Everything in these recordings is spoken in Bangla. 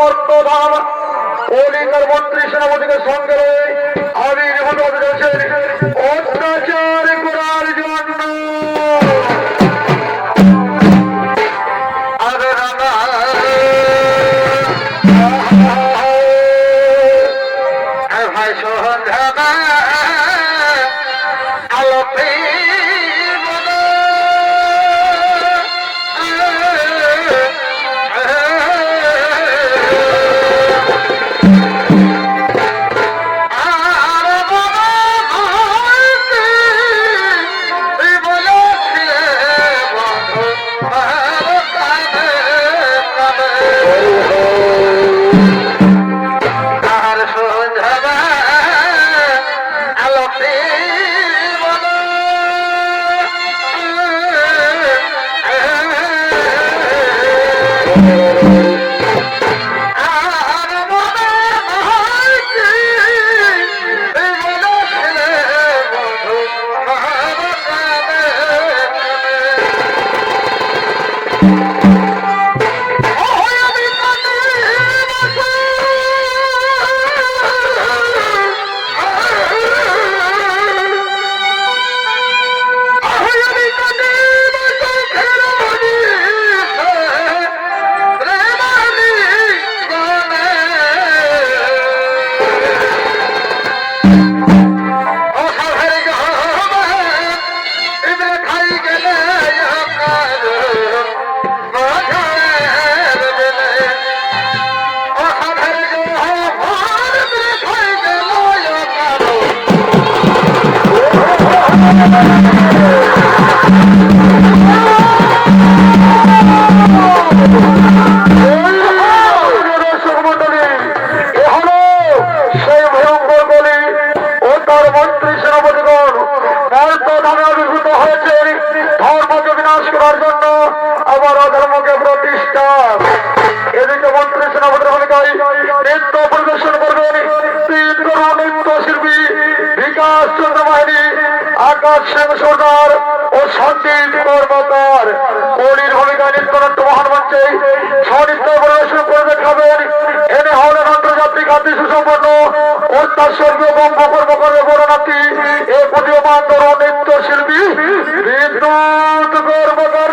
মর্তধাম কলিকার মন্ত্রী সেনাপতিকে সঙ্গে রয়ে নৃত্য পরিদর্শন করবেন তিন গরু নৃত্য শিল্পী বিকাশ চন্দ্র বাহিনী আকাশ সিং সর্দার ও সন্দীপ কর্মকার কলির ভূমিকায় নৃত্যনাট্য মহান মঞ্চে সনৃত্য পরিবেশন করে দেখাবেন এনে হলেন আন্তর্জাতিক আদি সুসম্পন্ন। অর্থাৎ স্বর্গীয় বঙ্গ কর্মকর্তা বরণাথী এ প্রতীয়মান তরুণ নৃত্য শিল্পী বিদ্যুৎ কর্মকার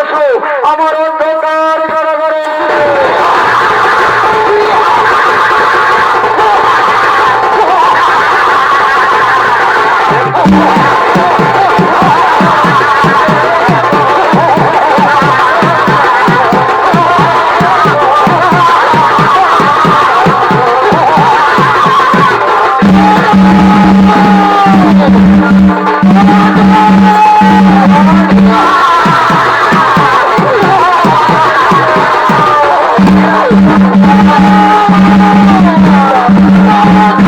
নিয়ে আমার অন্ধকার Thank you.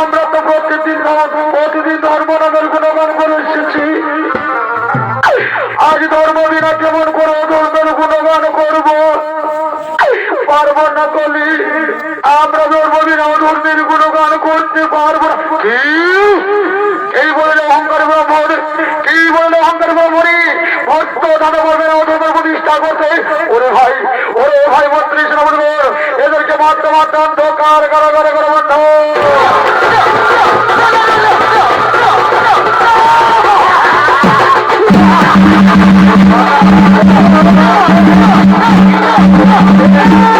আমরা তো প্রতিদিন প্রতিদিন ধর্ম নামের গুণগান করে এসেছি। আজ ধর্ম বিনা কেমন করে ধর্মের গুণগান করব? পারব না কলি আমরা ধর্ম বিনা ধর্মের গুণগান করতে পারব না? এই বলে অহংকার ব্রাহ্মণ কি বলে অহংকার ব্রাহ্মণী ভক্ত দাদা বলবে না প্রতিষ্ঠা করতে ওরে ভাই ওরে ভাই, বত্রিশ নম্বর এদেরকে মাত্র মাত্র অন্ধকার কারাগারে করে বন্ধ ওরে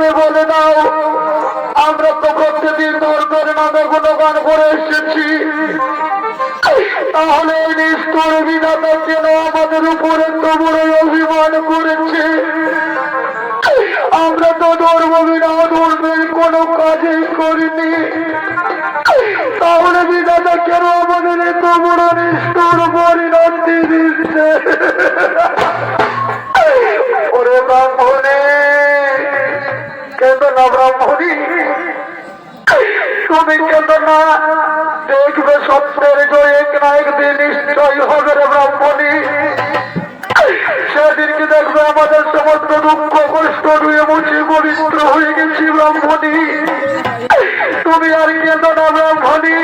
তুমি বলে দাও, আমরা তো প্রত্যেকদিন ধর্মের নামে গুণগান করে এসেছি। তাহলে এই নিষ্ঠুর বিধাতা কেন আমাদের উপরে তো বড়ই অভিমান করেছে। আমরা তো ধর্ম বিনা ধর্মের কোনো কাজই করিনি। তাহলে বিধাতা কেন আমাদের বড় নিষ্ঠুর পরিণতি দিচ্ছে। দেখবে সত্যের জয় এক না নিশ্চয় হবে রে ব্রাহ্মণী। সেদিনকে দেখবে আমাদের সমস্ত দুঃখ, কষ্ট ধুয়ে মুছে পবিত্র হয়ে গেছি ব্রাহ্মণী? তুমি আর কেন না ব্রাহ্মণী।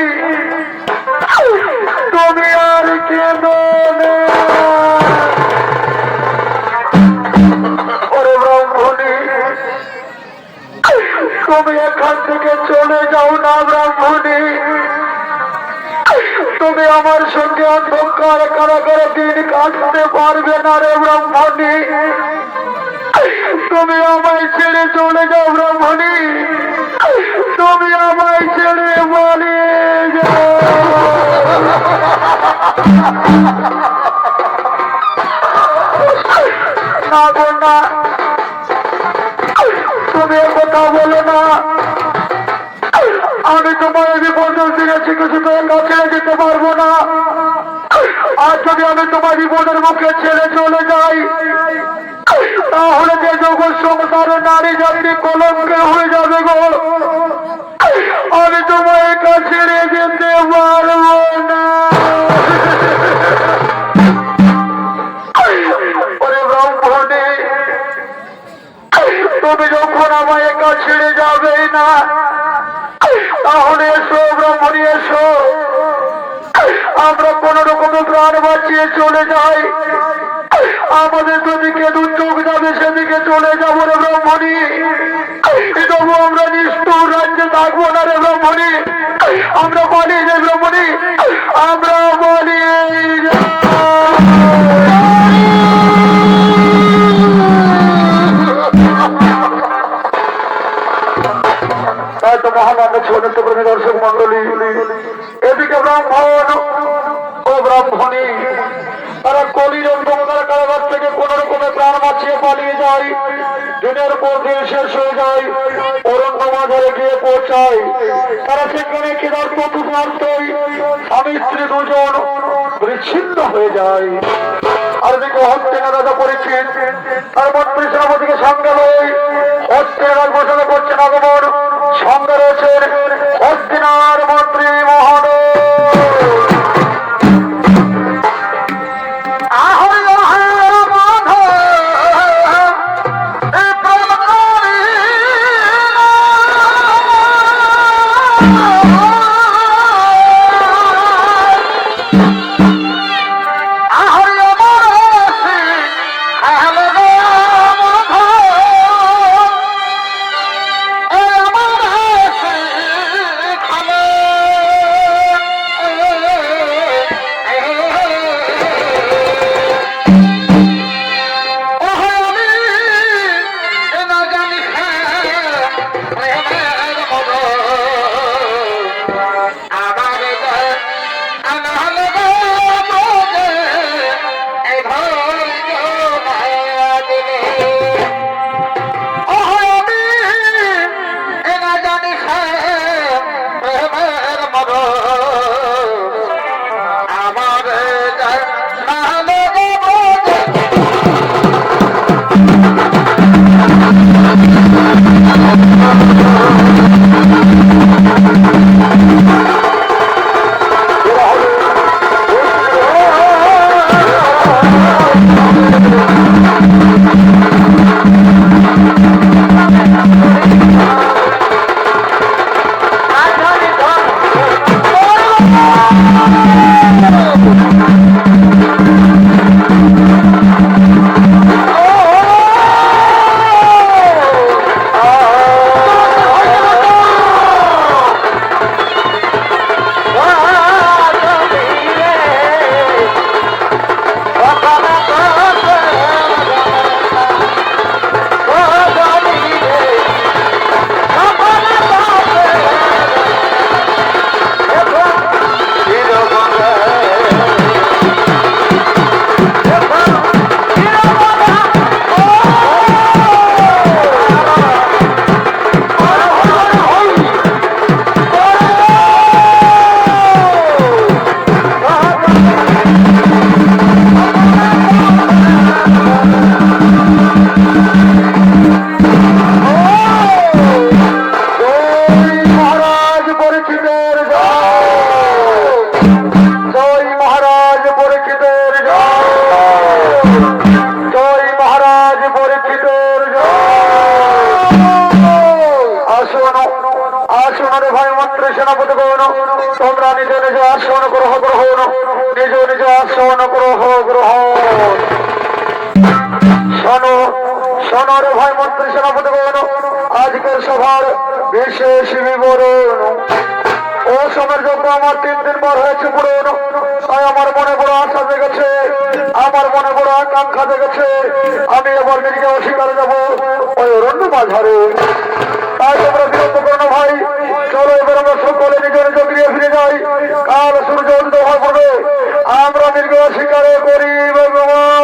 তুমি আর কেন থেকে চলে যাও না ব্রাহ্মণী। তুমি আমার সঙ্গে অন্ধকার কারাগারে দিন কাটতে পারবে না রে ব্রাহ্মণী। তুমি আমায় ছেড়ে চলে যাও ব্রাহ্মণী। তুমি আমায় ছেড়ে গো, না। তুমি কথা বলো না। যদি আমি তোমার বিপদের মুখে ছেড়ে চলে যাই। তাহলে যে জগৎ সংসারে নারী জাতি কলঙ্কে তারা সেখানে কেনার স্বামী, স্ত্রী দুজন বিচ্ছিন্ন হয়ে যায়। আর দিকে হস্তিনা দাদা করেছেন তার মন্ত্রী সঙ্গে লই হস্তিনার ঘোষণা করছেন আগমন। সঙ্গে রয়েছেন হস্তিনার শোনো রে ভাই মন্ত্রী সেনাপতি গৌণ আজকের সভার বিশেষ বিবরণ। ও সময়ের জন্য আমার তিন দিন পর হয়েছে পুরনো তাই আমার মনে বড় আশা জেগেছে, আমার মনে বড় আকাঙ্ক্ষা জেগেছে। আমি এবার নিজেকে অস্বীকার যাব ওই অরণ্য বাজারে তাই তোমরা বিরক্ত করো ভাই। চলো এবার আমরা সকলে নিজ নিজ ফিরে যাই। কাল সূর্য উদিত হওয়ার পূর্বে আমরা দীর্ঘ অস্বীকারে করি, ভগবান।